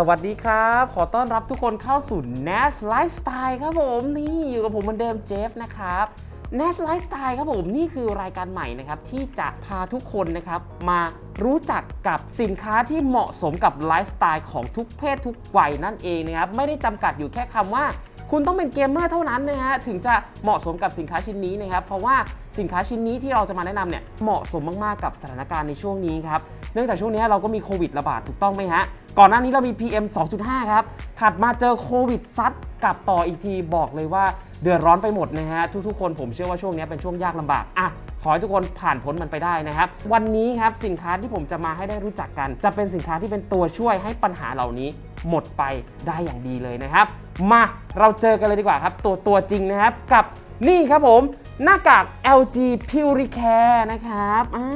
สวัสดีครับ ขอต้อนรับทุกคนเข้าสู่ Nas Lifestyle ครับผมนี่อยู่กับผมเหมือนเดิมเจฟนะครับ Nas Lifestyle ครับผมนี่คือรายการใหม่นะครับที่จะพาทุกคนนะครับมารู้จักกับสินค้าที่เหมาะสมกับไลฟ์สไตล์ของทุกเพศทุกวัยนั่นเองนะครับไม่ได้จำกัดอยู่แค่คำว่า คุณต้องเป็นเกมเมอร์เท่านั้นนะฮะถึงจะเหมาะสมกับสินค้าชิ้นนี้นะครับเพราะว่าสินค้าชิ้นนี้ที่เราจะมาแนะนำเนี่ยเหมาะสมมากๆกับสถานการณ์ในช่วงนี้ครับเนื่องจากช่วงนี้เราก็มีโควิดระบาดถูกต้องไหมฮะ ก่อนหน้านี้เรามี PM 2.5 ครับ ถัดมาเจอโควิดซัดกลับต่ออีกทีบอกเลยว่าเดือดร้อนไปหมดนะฮะ ทุกๆ คนผมเชื่อว่าช่วงนี้เป็นช่วงยากลำบากอะขอให้ทุกคนผ่านพ้นมันไปได้นะครับ วันนี้ครับสินค้าที่ผมจะมาให้ได้รู้จักกัน จะเป็นสินค้าที่เป็นตัวช่วยให้ปัญหาเหล่านี้หมดไปได้อย่างดีเลยนะครับ มาเราเจอกันเลยดีกว่าครับ ตัวตัวจริงนะครับกับนี่ครับผม หน้ากาก LG Puricare นะครับอ่า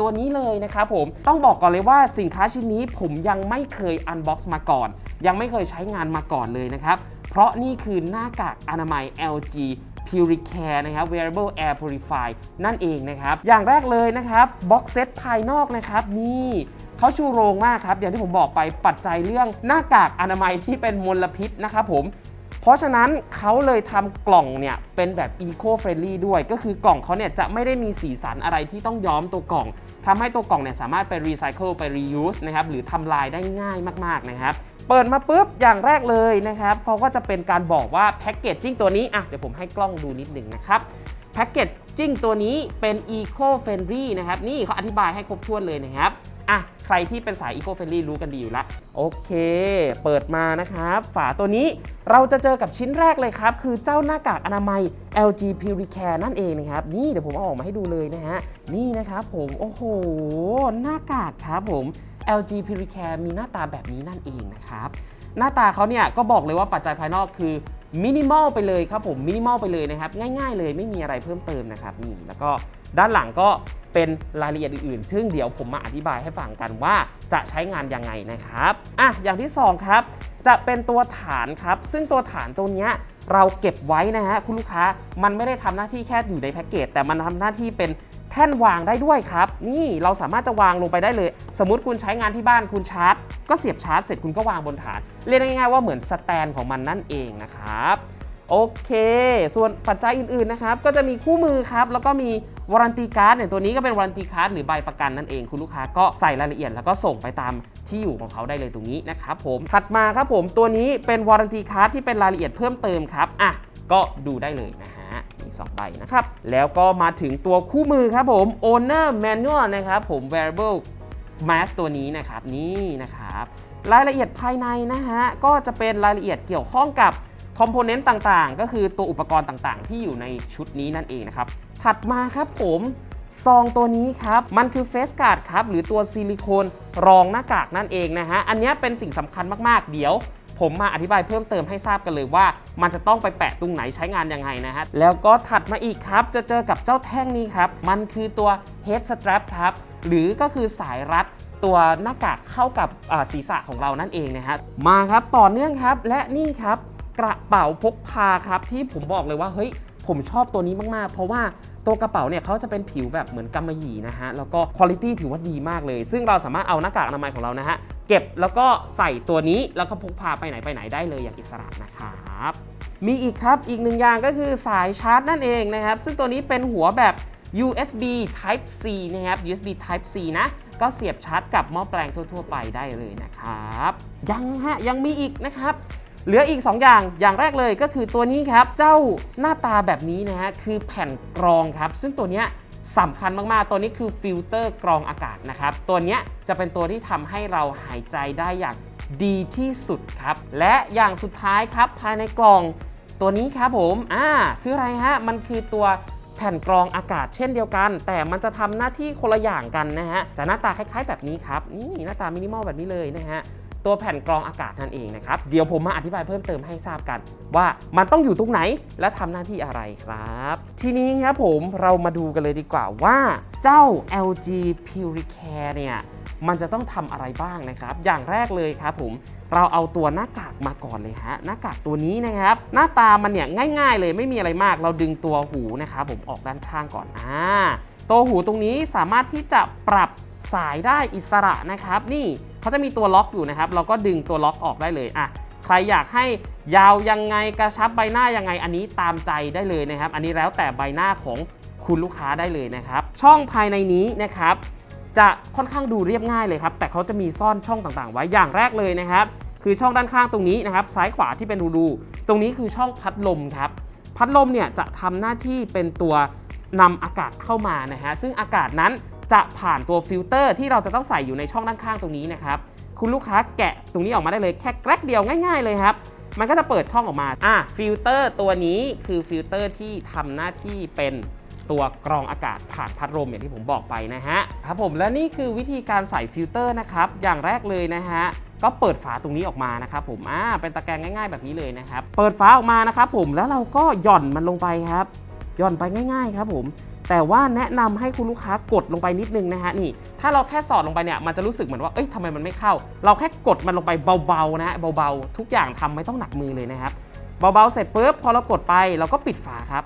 ตัวนี้เลยนะครับผมต้องบอกก่อนเลยว่าสินค้าชิ้นนี้ผมยังไม่เคยอันบ็อกซ์มาก่อน ยังไม่เคยใช้งานมาก่อนเลยนะครับ เพราะนี่คือหน้ากากอนามัย LG Puricare นะครับ Wearable Air Purify นั่นเองนะครับ อย่างแรกเลยนะครับบ็อกเซตภายนอกนะครับนี่เขาชูโรงมากครับ อย่างที่ผมบอกไปปัจจัยเรื่องหน้ากากอนามัยที่เป็นมลพิษนะครับผม เพราะฉะนั้นเขาเลยทำกล่องเนี่ยเป็นแบบ Eco Friendly ด้วย ก็คือกล่องเขาเนี่ยจะไม่ได้มีสีสันอะไรที่ต้องย้อมตัวกล่องทำให้ตัวกล่องเนี่ยสามารถไป Recycle ไป Reuse นะครับหรือทำลายได้ง่ายมากๆนะครับเปิดมาปุ๊บอย่างแรกเลยนะครับเขาก็จะเป็นการบอกว่าแพ็กเกจจิ้งตัวนี้อะเดี๋ยวผมให้กล้องดูนิดหนึ่งนะครับแพ็กเกจจิ้งตัวนี้เป็น Eco Friendly นะครับนี่เขาอธิบายให้ครบถ้วนเลยนะครับอะ รที่เป็นสาย Eco Friendly รู้กันดีอยู่แล้วโอเค เปิดมานะครับ ฝาตัวนี้เราจะเจอกับชิ้นแรกเลยครับ คือเจ้าหน้ากากอนามัย LG Puricare นั่นเองนะครับ นี่เดี๋ยวผมเอาออกมาให้ดูเลยนะฮะ นี่นะครับผม โอ้โห หน้ากากครับผม LG Puricare มีหน้าตาแบบนี้นั่นเองนะครับ หน้าตาเขาเนี่ยก็บอกเลยว่าปัจจัยภายนอกคือ มินิมอลไปเลยครับผมมินิมอลไปเลยนะครับง่ายๆเลยไม่มีอะไรเพิ่มเติมนะครับนี่แล้วก็ด้านหลังก็เป็นรายละเอียดอื่นๆ ซึ่งเดี๋ยวผมมาอธิบายให้ฟังกันว่าจะใช้งานยังไงนะครับอะอย่างที่สองครับ จะเป็นตัวฐานครับ ซึ่งตัวฐานตัวเนี้ยเราเก็บไว้นะฮะคุณลูกค้ามันไม่ได้ทำหน้าที่แค่อยู่ในแพ็กเกจแต่มันทำหน้าที่เป็น แท่นวางได้ด้วยครับ นี่เราสามารถจะวางลงไปได้เลย สมมติคุณใช้งานที่บ้านคุณชาร์จ ก็เสียบชาร์จเสร็จคุณก็วางบนฐาน เรียกง่ายๆว่าเหมือนสแตนของมันนั่นเองนะครับโอเค ส่วนปัจจัยอื่นๆ นะครับ ก็จะมีคู่มือครับ แล้วก็มีวารันตีการ์ดเนี่ย ตัวนี้ก็เป็นวารันตีการ์ดหรือใบประกันนั่นเอง คุณลูกค้าก็ใส่รายละเอียด แล้วก็ส่งไปตามที่อยู่ของเขาได้เลยตรงนี้นะครับผม ถัดมาครับผม ตัวนี้เป็นวารันตีการ์ดที่เป็นรายละเอียดเพิ่มเติมครับ อะ ก็ดูได้เลยนะฮะ มี2ใบนะครับ แล้วก็มาถึงตัวคู่มือครับผม Owner Manual นะครับผม Wearable Mask ตัวนี้นะครับนี่นะครับรายละเอียดภายในนะฮะก็จะเป็นรายละเอียดเกี่ยวข้องกับคอมโพเนนต์ต่างๆ ก็คือตัวอุปกรณ์ต่างๆ ที่อยู่ในชุดนี้นั่นเองนะครับ ถัดมาครับผมซองตัวนี้ครับ มันคือเฟสการ์ดครับ หรือตัวซิลิโคนรองหน้ากากนั่นเองนะฮะ อันนี้เป็นสิ่งสำคัญมากๆ เดี๋ยว ผมมาอธิบายเพิ่มเติมให้ทราบกันเลยว่า มันจะต้องไปแปะตรงไหนใช้งานยังไงนะฮะ แล้วก็ถัดมาอีกครับ จะเจอกับเจ้าแท่งนี้ครับ มันคือตัว head strap ครับ หรือก็คือสายรัดตัวหน้ากากเข้ากับอ่าศีรษะของเรานั่นเองนะฮะ มาครับต่อเนื่องครับ และนี่ครับกระเป๋าพกพาครับที่ผมบอกเลยว่าเฮ้ยผมชอบตัวนี้มาก ๆ เพราะว่าตัวกระเป๋าเนี่ยเขาจะเป็นผิวแบบเหมือนกำมะหยี่นะฮะ แล้วก็คุณภาพถือว่าดีมากเลย ซึ่งเราสามารถเอาหน้ากากอนามัยของเรานะฮะ เก็บแล้วก็ใส่ตัวนี้แล้วก็พกพาไปไหนไปไหนได้เลยอย่างอิสระนะครับ มีอีกครับอีกหนึ่งอย่างก็คือสายชาร์จนั่นเองนะครับ ซึ่งตัวนี้เป็นหัวแบบ USB Type C นะครับ USB Type C นะ ก็เสียบชาร์จกับหม้อแปลงทั่ว ๆ ไปได้เลยนะครับ ยังฮะ ยังมีอีกนะครับ เหลืออีก 2 อย่าง อย่างแรกเลยก็คือตัวนี้ครับ เจ้าหน้าตาแบบนี้นะฮะ คือแผ่นกรองครับ ซึ่งตัวเนี้ย สำคัญมากๆ ตัวนี้คือฟิลเตอร์กรองอากาศนะครับ ตัวนี้จะเป็นตัวที่ทำให้เราหายใจได้อย่างดีที่สุดครับ และอย่างสุดท้ายครับภายในกล่องตัวนี้ครับผม อ่า คืออะไรฮะ มันคือตัวแผ่นกรองอากาศเช่นเดียวกัน แต่มันจะทำหน้าที่คนละอย่างกันนะฮะ จะหน้าตาคล้ายๆแบบนี้ครับ นี่หน้าตามินิมอลแบบนี้เลยนะฮะ ตัวแผ่นกรองอากาศนั่นเองนะครับ เดี๋ยวผมมาอธิบายเพิ่มเติมให้ทราบกัน ว่ามันต้องอยู่ตรงไหนและทำหน้าที่อะไรครับ ทีนี้ครับผมเรามาดูกันเลยดีกว่าว่าเจ้า LG Puricare เนี่ยมันจะต้องทำอะไรบ้างนะครับ อย่างแรกเลยครับผมเราเอาตัวหน้ากากมาก่อนเลยฮะหน้ากากตัวนี้นะครับ หน้าตามันเนี่ยง่าย ๆ เลยไม่มีอะไรมาก เราดึงตัวหูนะครับผมออกด้านข้างก่อนอ่าตัวหูตรงนี้สามารถที่จะปรับสายได้อิสระนะครับ นี่ เขาจะมีตัวล็อกอยู่นะครับ เราก็ดึงตัวล็อกออกได้เลยอะใครอยากให้ยาวยังไงกระชับใบหน้ายังไงอันนี้ตามใจได้เลยนะครับ อันนี้แล้วแต่ใบหน้าของคุณลูกค้าได้เลยนะครับ ช่องภายในนี้นะครับ จะค่อนข้างดูเรียบง่ายเลยครับ แต่เขาจะมีซ่อนช่องต่างๆ ไว้อย่างแรกเลยนะครับ คือช่องด้านข้างตรงนี้นะครับ ซ้ายขวาที่เป็นรูๆตรงนี้คือช่องพัดลมครับ พัดลมเนี่ยจะทำหน้าที่เป็นตัวนำอากาศเข้ามานะฮะซึ่งอากาศนั้น จะผ่านตัวฟิลเตอร์ที่เราจะต้องใส่อยู่ในช่องด้านข้างตรงนี้นะครับ คุณลูกค้าแกะตรงนี้ออกมาได้เลยแค่แกรกเดียวง่าย ๆ เลยครับ มันก็จะเปิดช่องออกมา อะฟิลเตอร์ตัวนี้คือฟิลเตอร์ที่ทำหน้าที่เป็นตัวกรองอากาศผ่านพัดลมอย่างที่ผมบอกไปนะฮะครับผมและนี่คือวิธีการใส่ฟิลเตอร์นะครับ อย่างแรกเลยนะฮะก็เปิดฝาตรงนี้ออกมานะครับผมอ่าเป็นตะแกรงง่าย ๆ แบบนี้เลยนะครับ เปิดฝาออกมานะครับผมแล้วเราก็หย่อนมันลงไปครับ หย่อนไปง่าย ๆ ครับผม แต่ว่าแนะนำให้คุณลูกค้ากดลงไปนิดนึงนะฮะนี่ถ้าเราแค่สอดลงไปเนี่ยมันจะรู้สึกเหมือนว่าเอ้ยทำไมมันไม่เข้า เราแค่กดมันลงไปเบาๆนะฮะเบาๆ ทุกอย่างทำไม่ต้องหนักมือเลยนะครับเบาๆเสร็จปุ๊บพอเรากดไปเราก็ปิดฝาครับ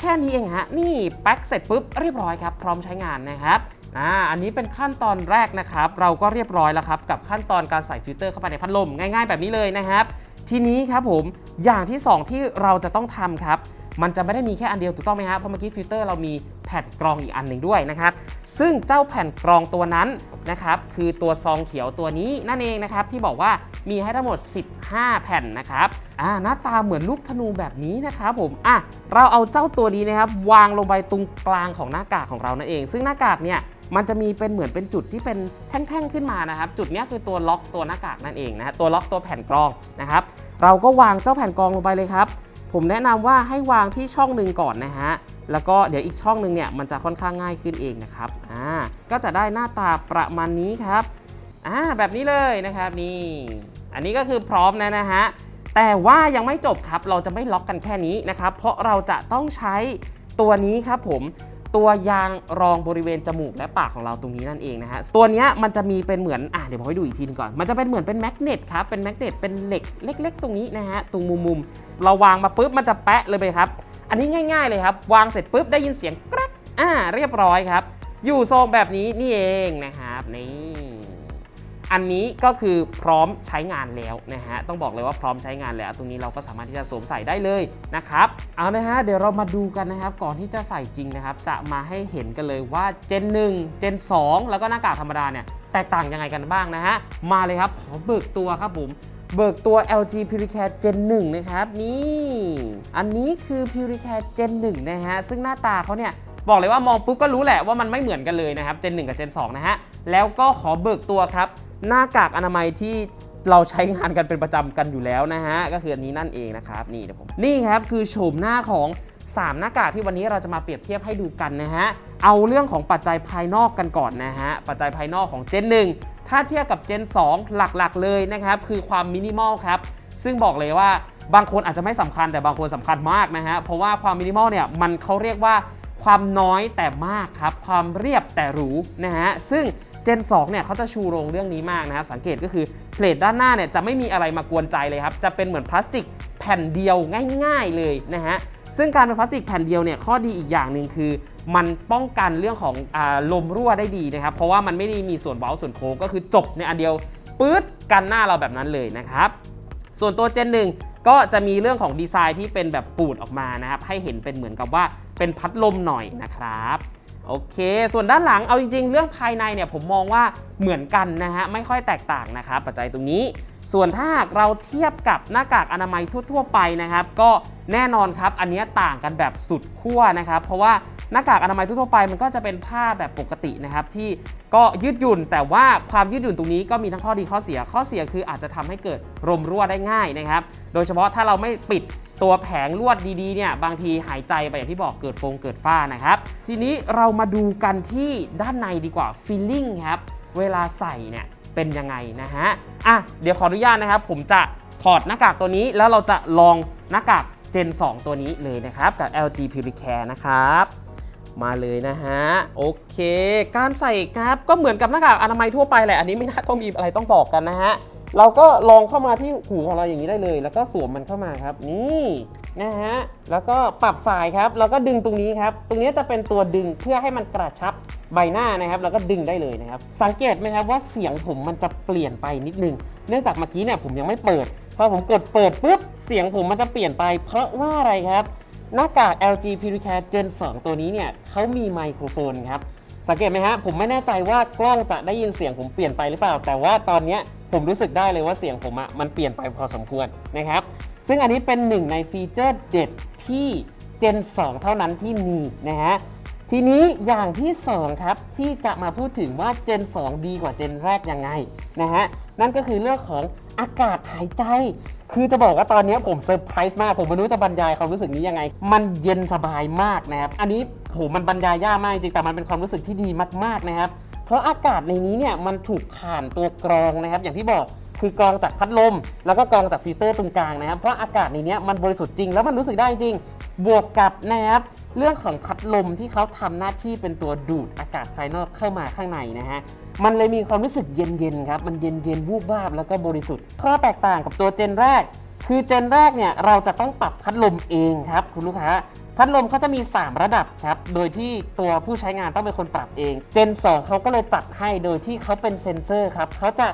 แค่นี้เองฮะนี่แพ็คเสร็จปุ๊บเรียบร้อยครับ พร้อมใช้งานนะครับอ่าอันนี้เป็นขั้นตอนแรกนะครับ เราก็เรียบร้อยแล้วครับ กับขั้นตอนการใส่ฟิลเตอร์เข้าไปในพัดลมง่าย ๆ แบบนี้เลยนะครับ ทีนี้ครับผมอย่างที่ 2 ที่เราจะต้องทำครับ มันจะไม่ได้มีแค่อันเดียวถูกต้องไหมครับเพราะเมื่อกี้ฟิลเตอร์เรามีแผ่นกรองอีกอันหนึ่งด้วยนะครับซึ่งเจ้าแผ่นกรองตัวนั้นนะครับคือตัวซองเขียวตัวนี้นั่นเองนะครับที่บอกว่ามีให้ทั้งหมด 15 แผ่นนะครับอ่าหน้าตาเหมือนลูกธนูแบบนี้นะครับผมอะเราเอาเจ้าตัวนี้นะครับวางลงไปตรงกลางของหน้ากากของเรานั่นเอง ซึ่งหน้ากากเนี่ยมันจะมีเป็นเหมือนเป็นจุดที่เป็นแท่งๆขึ้นมานะครับ จุดนี้คือตัวล็อกตัวหน้ากากนั่นเองนะฮะตัวล็อกตัวแผ่นกรองนะครับ เราก็วางเจ้าแผ่นกรองลงไปเลยครับ ผมแนะนำว่าให้วางที่ช่องหนึ่งก่อนนะฮะ แล้วก็เดี๋ยวอีกช่องหนึ่งเนี่ยมันจะค่อนข้างง่ายขึ้นเองนะครับ อ่า ก็จะได้หน้าตาประมาณนี้ครับ อ่า แบบนี้เลยนะครับนี่ อันนี้ก็คือพร้อมแล้วนะฮะ แต่ว่ายังไม่จบครับ เราจะไม่ล็อกกันแค่นี้นะครับ เพราะเราจะต้องใช้ตัวนี้ครับผม ตัวยางรองบริเวณจมูกและปากของเราตรงนี้นั่นเองนะฮะ ตัวนี้มันจะมีเป็นเหมือนอะเดี๋ยวผมให้ดูอีกทีหนึงก่อน มันจะเป็นเหมือนเป็นแมกเนตครับ เป็นแมกเนตเป็นเหล็กเล็ก ๆ ตรงนี้นะฮะ ตรงมุมๆ เราวางมาปุ๊บมันจะแปะเลยไปครับ อันนี้ง่าย ๆ เลยครับ วางเสร็จปุ๊บได้ยินเสียงกรักอ่าเรียบร้อยครับ อยู่ทรงแบบนี้นี่เองนะครับ นี่ อันนี้ก็คือพร้อมใช้งานแล้วนะฮะต้องบอกเลยว่าพร้อมใช้งานแล้ว ตรงนี้เราก็สามารถที่จะสวมใส่ได้เลยนะครับเอานะฮะเดี๋ยวเรามาดูกันนะครับก่อนที่จะใส่จริงนะครับ จะมาให้เห็นกันเลยว่า Gen 1 Gen 2แล้วก็หน้ากากธรรมดาเนี่ยแตกต่างยังไงกันบ้างนะฮะมาเลยครับขอเบิกตัวครับผมเบิกตัว LG Puricare Gen 1 นะครับ นี่ อันนี้คือ Puricare Gen 1 นะฮะ ซึ่งหน้าตาเขาเนี่ย บอกเลยว่ามองปุ๊บก็รู้แหละว่ามันไม่เหมือนกันเลยนะครับ Gen 1 กับ Gen 2 นะฮะ แล้วก็ขอเบิกตัวครับ หน้ากากอนามัยที่เราใช้งานกันเป็นประจำกันอยู่แล้วนะฮะ ก็คืออันนี้นั่นเองนะครับ นี่เดี๋ยวผม นี่ครับคือโฉมหน้าของ 3 หน้ากากที่วันนี้เราจะมาเปรียบเทียบให้ดูกันนะฮะ เอาเรื่องของปัจจัยภายนอกกันก่อนนะฮะ ปัจจัยภายนอกของ Gen 1ถ้าเทียบกับ Gen 2หลักๆ เลยนะครับ คือความมินิมอลครับ ซึ่งบอกเลยว่าบางคนอาจจะไม่สำคัญแต่บางคนสำคัญมากนะฮะ เพราะว่าความมินิมอลเนี่ยมันเขาเรียกว่าความน้อยแต่มากครับ ความเรียบแต่หรูนะฮะ ซึ่ง Gen 2เนี่ยเขาจะชูโรงเรื่องนี้มากนะครับ สังเกตก็คือเพลทด้านหน้าเนี่ยจะไม่มีอะไรมากวนใจเลยครับ จะเป็นเหมือนพลาสติกแผ่นเดียวง่าย ๆเลยนะฮะ ซึ่งการเป็นพลาสติกแผ่นเดียวเนี่ยข้อดีอีกอย่างหนึ่งคือ มันป้องกันเรื่องของอลมรั่วได้ดีนะครับ เพราะว่ามันไม่ได้มีส่วนเว้าส่วนโค้งก็คือจบในอันเดียวปื๊ดกันหน้าเราแบบนั้นเลยนะครับ ส่วนตัว Gen 1ก็จะมีเรื่องของดีไซน์ที่เป็นแบบปูดออกมานะครับ ให้เห็นเป็นเหมือนกับว่าเป็นพัดลมหน่อยนะครับ โอเค ส่วนด้านหลังเอาจริง ๆ เรื่องภายในเนี่ยผมมองว่าเหมือนกันนะฮะไม่ค่อยแตกต่างนะครับปัจจัยตรงนี้ ส่วนถ้าหากเราเทียบกับหน้ากากอนามัยทั่ว ๆ ไปนะครับ ก็แน่นอนครับอันนี้ต่างกันแบบสุดขั้วนะครับเพราะว่าหน้ากากอนามัยทั่วไปมันก็จะเป็นผ้าแบบปกตินะครับที่ก็ยืดหยุ่น แต่ว่าความยืดหยุ่นตรงนี้ก็มีทั้งข้อดีข้อเสียข้อเสียคืออาจจะทำให้เกิดลมรั่วได้ง่ายนะครับ โดยเฉพาะถ้าเราไม่ปิด ตัวแผงลวดดีๆเนี่ยบางทีหายใจไปอย่างที่บอกเกิดฟงเกิดฝ้านะครับ ทีนี้เรามาดูกันที่ด้านในดีกว่าฟีลลิ่งครับ เวลาใส่เนี่ยเป็นยังไงนะฮะอะเดี๋ยวขออนุญาตนะครับ ผมจะถอดหน้ากากตัวนี้แล้วเราจะลองหน้ากาก Gen 2 ตัวนี้เลยนะครับกับ LG Puricare นะครับมาเลยนะฮะ โอเค การใส่ครับก็เหมือนกับหน้ากากอนามัยทั่วไปแหละ อันนี้ไม่น่าต้องมีอะไรต้องบอกกันนะฮะ เราก็ลองเข้ามาที่หูของเราอย่างนี้ได้เลย แล้วก็สวมมันเข้ามาครับ นี่นะฮะแล้วก็ปรับสายครับแล้วก็ดึงตรงนี้ครับ ตรงนี้จะเป็นตัวดึงเพื่อให้มันกระชับใบหน้านะครับแล้วก็ดึงได้เลยนะครับ สังเกตไหมครับว่าเสียงผมมันจะเปลี่ยนไปนิดนึง เนื่องจากเมื่อกี้เนี่ยผมยังไม่เปิด พอผมกดเปิดปุ๊บเสียงผมมันจะเปลี่ยนไป เพราะว่าอะไรครับหน้ากาก LG Puricare Gen 2 ตัวนี้เนี่ยเขามีไมโครโฟนครับ สังเกตไหมฮะ ผมไม่แน่ใจว่ากล้องจะได้ยินเสียงผมเปลี่ยนไปหรือเปล่า แต่ว่าตอนนี้ผมรู้สึกได้เลยว่าเสียงผมอะมันเปลี่ยนไปพอสมควรนะครับ ซึ่งอันนี้เป็นหนึ่งในฟีเจอร์เด็ดที่ Gen 2 เท่านั้นที่มีนะฮะ ทีนี้อย่างที่ 2 ครับ ที่จะมาพูดถึงว่า Gen 2 ดีกว่า Gen แรกยังไงนะฮะ นั่นก็คือเรื่องของอากาศหายใจ คือจะบอกว่าตอนนี้ผมเซอร์ไพรส์มาก ผมไม่รู้จะบรรยายความรู้สึกนี้ยังไง มันเย็นสบายมากนะครับ อันนี้โหมันบรรยายยากมากจริงแต่มันเป็นความรู้สึกที่ดีมาก ๆนะครับ เพราะอากาศในนี้เนี่ยมันถูกผ่านตัวกรองนะครับ อย่างที่บอกคือกรองจากพัดลม แล้วก็กรองจากฟิลเตอร์ตรงกลางนะครับ เพราะอากาศในนี้มันบริสุทธิ์จริงแล้วมันรู้สึกได้จริง บวกกับนะครับเรื่องของพัดลมที่เขาทำหน้าที่เป็นตัวดูดอากาศภายนอกเข้ามาข้างในนะฮะมันเลยมีความรู้สึกเย็นๆครับมันเย็นๆวูบวาบแล้วก็บริสุทธิ์ ข้อแตกต่างกับตัวเจนแรก คือเจนแรกเนี่ยเราจะต้องปรับพัดลมเองครับ คุณลูกค้าพัดลมเขาจะมี 3 ระดับครับ โดยที่ตัวผู้ใช้งานต้องเป็นคนปรับเอง เจน 2เขาก็เลยตัดให้โดยที่เขาเป็นเซ็นเซอร์ครับเขาจะ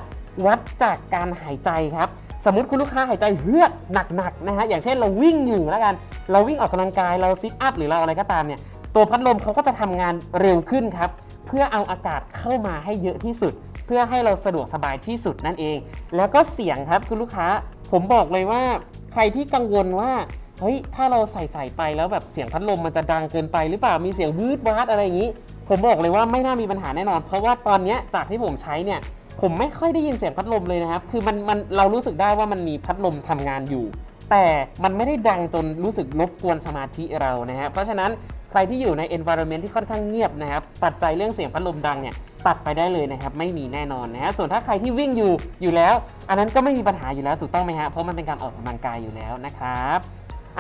วัดจากการหายใจครับ สมมติคุณลูกค้าหายใจเฮือกหนักๆนะฮะอย่างเช่นเราวิ่งอยู่แล้วกัน เราวิ่งออกกำลังกายเราซิทอัพหรือเราอะไรก็ตามเนี่ยตัวพัดลมเขาก็จะทำงานเร็วขึ้นครับ เพื่อเอาอากาศเข้ามาให้เยอะที่สุด เพื่อให้เราสะดวกสบายที่สุดนั่นเอง แล้วก็เสียงครับคุณลูกค้า ผมบอกเลยว่า ใครที่กังวลว่าเฮ้ยถ้าเราใส่ใส่ไปแล้วแบบเสียงพัดลมมันจะดังเกินไปหรือเปล่ามีเสียงวืดวาดอะไรอย่างนี้ ผมบอกเลยว่าไม่น่ามีปัญหาแน่นอน เพราะว่าตอนนี้จากที่ผมใช้เนี่ยผมไม่ค่อยได้ยินเสียงพัดลมเลยนะครับ คือมันมันเรารู้สึกได้ว่ามันมีพัดลมทำงานอยู่ แต่มันไม่ได้ดังจนรู้สึกรบกวนสมาธิเรานะฮะ เพราะฉะนั้น ใครที่อยู่ใน environment ที่ค่อนข้างเงียบนะครับ ปัจจัยเรื่องเสียงพัดลมดังเนี่ยตัดไปได้เลยนะครับ ไม่มีแน่นอนนะฮะ ส่วนถ้าใครที่วิ่งอยู่อยู่แล้ว อันนั้นก็ไม่มีปัญหาอยู่แล้วถูกต้องไหมฮะ เพราะมันเป็นการออกกำลังกายอยู่แล้วนะครับ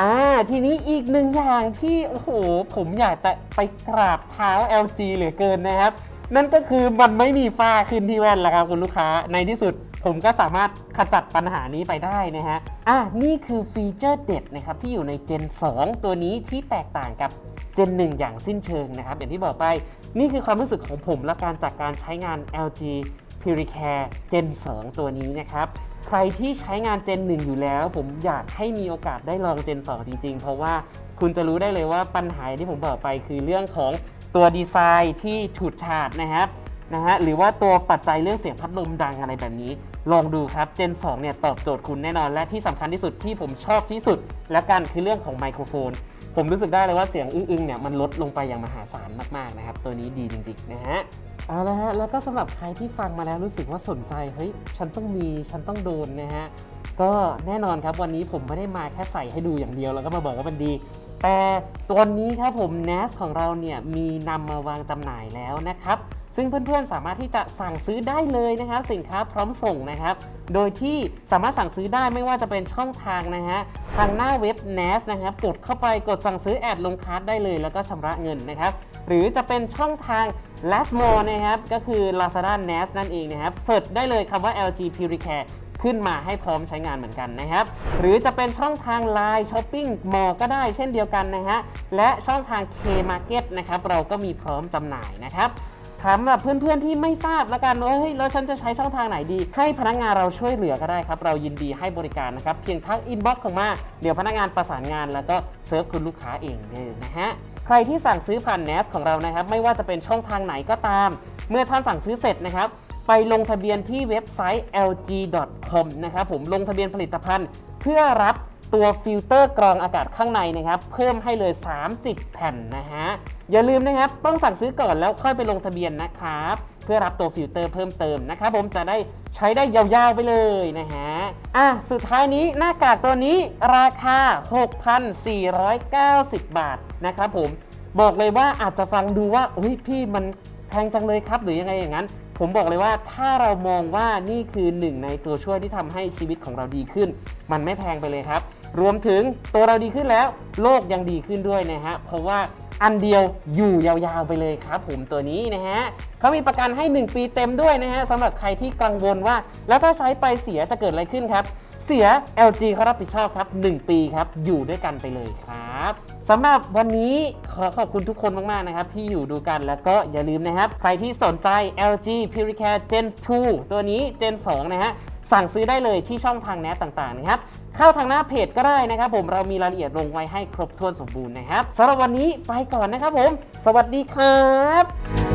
อ่าทีนี้อีกหนึ่งอย่างที่ โอ้โห ผมอยากจะไปกราบเท้า LG เหลือเกินนะครับ นั่นก็คือมันไม่มีฝ้าขึ้นที่แว่นแล้วครับคุณลูกค้า ในที่สุดผมก็สามารถขจัดปัญหานี้ไปได้นะฮะ อะ นี่คือฟีเจอร์เด็ดนะครับที่อยู่ใน Gen 2 ตัวนี้ที่แตกต่างกับ Gen 1 อย่างสิ้นเชิงนะครับ อย่างที่บอกไป นี่คือความรู้สึกของผมและการจากการใช้งาน LG Puricare Gen 2 ตัวนี้นะครับใครที่ใช้งาน Gen 1 อยู่แล้ว ผมอยากให้มีโอกาสได้ลอง Gen 2 จริง ๆ เพราะว่าคุณจะรู้ได้เลยว่าปัญหาที่ผมบอกไปคือเรื่องของ ตัวดีไซน์ที่ฉูดฉาดนะครับนะฮะหรือว่าตัวปัจจัยเรื่องเสียงพัดลมดังอะไรแบบนี้ ลองดูครับ Gen 2เนี่ยตอบโจทย์คุณแน่นอน และที่สำคัญที่สุดที่ผมชอบที่สุด และกันคือเรื่องของไมโครโฟน ผมรู้สึกได้เลยว่าเสียงอึ้งๆเนี่ยมันลดลงไปอย่างมหาศาลมากๆนะครับ ตัวนี้ดีจริงๆนะฮะเอาละฮะแล้วก็สำหรับใครที่ฟังมาแล้วรู้สึกว่าสนใจเฮ้ยฉันต้องมีฉันต้องโดนนะฮะก็แน่นอนครับวันนี้ผมไม่ได้มาแค่ใส่ให้ดูอย่างเดียวแล้วก็มาบอกว่ามันดี แต่ตัวนี้ครับผม NAS ของเราเนี่ยมีนำมาวางจำหน่ายแล้วนะครับ ซึ่งเพื่อนๆสามารถที่จะสั่งซื้อได้เลยนะครับ สินค้าพร้อมส่งนะครับ โดยที่สามารถสั่งซื้อได้ไม่ว่าจะเป็นช่องทางนะฮะทางหน้าเว็บ NAS นะครับกดเข้าไปกดสั่งซื้อแอดลงคาร์ดได้เลยแล้วก็ชำระเงินนะครับ หรือจะเป็นช่องทาง l a s m o นะครับก็คือ Lazada NAS นั่นเองนะครับเสิร์ชได้เลยคำว่า LG Puricare ขึ้นมาให้พร้อมใช้งานเหมือนกันนะครับ หรือจะเป็นช่องทาง Line Shopping Mall ก็ได้เช่นเดียวกันนะฮะ และช่องทาง K Market นะครับ เราก็มีพร้อมจำหน่ายนะครับสำหรับเพื่อนๆที่ไม่ทราบแล้วกันว่าเฮ้ยแล้วฉันจะใช้ช่องทางไหนดี ให้พนักงานเราช่วยเหลือก็ได้ครับ เรายินดีให้บริการนะครับ เพียงทักอินบ็อกซ์เข้ามา เดี๋ยวพนักงานประสานงานแล้วก็เซิร์ฟคุณลูกค้าเองเลยนะฮะใครที่สั่งซื้อผ่าน NAS ของเรานะครับ ไม่ว่าจะเป็นช่องทางไหนก็ตาม เมื่อท่านสั่งซื้อเสร็จนะครับ ไปลงทะเบียนที่เว็บไซต์ lg.com นะครับผมลงทะเบียนผลิตภัณฑ์เพื่อรับตัวฟิลเตอร์กรองอากาศข้างในนะครับ เพิ่มให้เลย 30 แผ่นนะฮะ อย่าลืมนะครับ ต้องสั่งซื้อก่อนแล้วค่อยไปลงทะเบียนนะครับ เพื่อรับตัวฟิลเตอร์เพิ่มเติมนะครับผมจะได้ใช้ได้ยาวๆไปเลยนะฮะ อะ สุดท้ายนี้หน้ากากตัวนี้ราคา 6,490 บาทนะครับผมบอกเลยว่าอาจจะฟังดูว่าเฮ้ยพี่มันแพงจังเลยครับหรือยังไงอย่างนั้น ผมบอกเลยว่าถ้าเรามองว่านี่คือหนึ่งในตัวช่วยที่ทำให้ชีวิตของเราดีขึ้น มันไม่แพงไปเลยครับ รวมถึงตัวเราดีขึ้นแล้ว โลกยังดีขึ้นด้วยนะฮะ เพราะว่าอันเดียวอยู่ยาวๆไปเลยครับ ผมตัวนี้นะฮะเขามีประกันให้ 1 ปีเต็มด้วยนะฮะสำหรับใครที่กังวลว่า แล้วถ้าใช้ไปเสียจะเกิดอะไรขึ้นครับ เสีย LG เขารับผิดชอบครับ 1 ปีครับ อยู่ด้วยกันไปเลยครับสำหรับวันนี้ขอขอบคุณทุกคนมาก ๆ นะครับ ที่อยู่ดูกันแล้วก็อย่าลืมนะครับ ใครที่สนใจ LG Puricare Gen 2 ตัวนี้ Gen 2 นะฮะ สั่งซื้อได้เลยที่ช่องทางแนทต่าง ๆ นะครับ เข้าทางหน้าเพจก็ได้นะครับผมเรามีรายละเอียดลงไว้ให้ครบถ้วนสมบูรณ์นะครับสำหรับวันนี้ไปก่อนนะครับผม สวัสดีครับ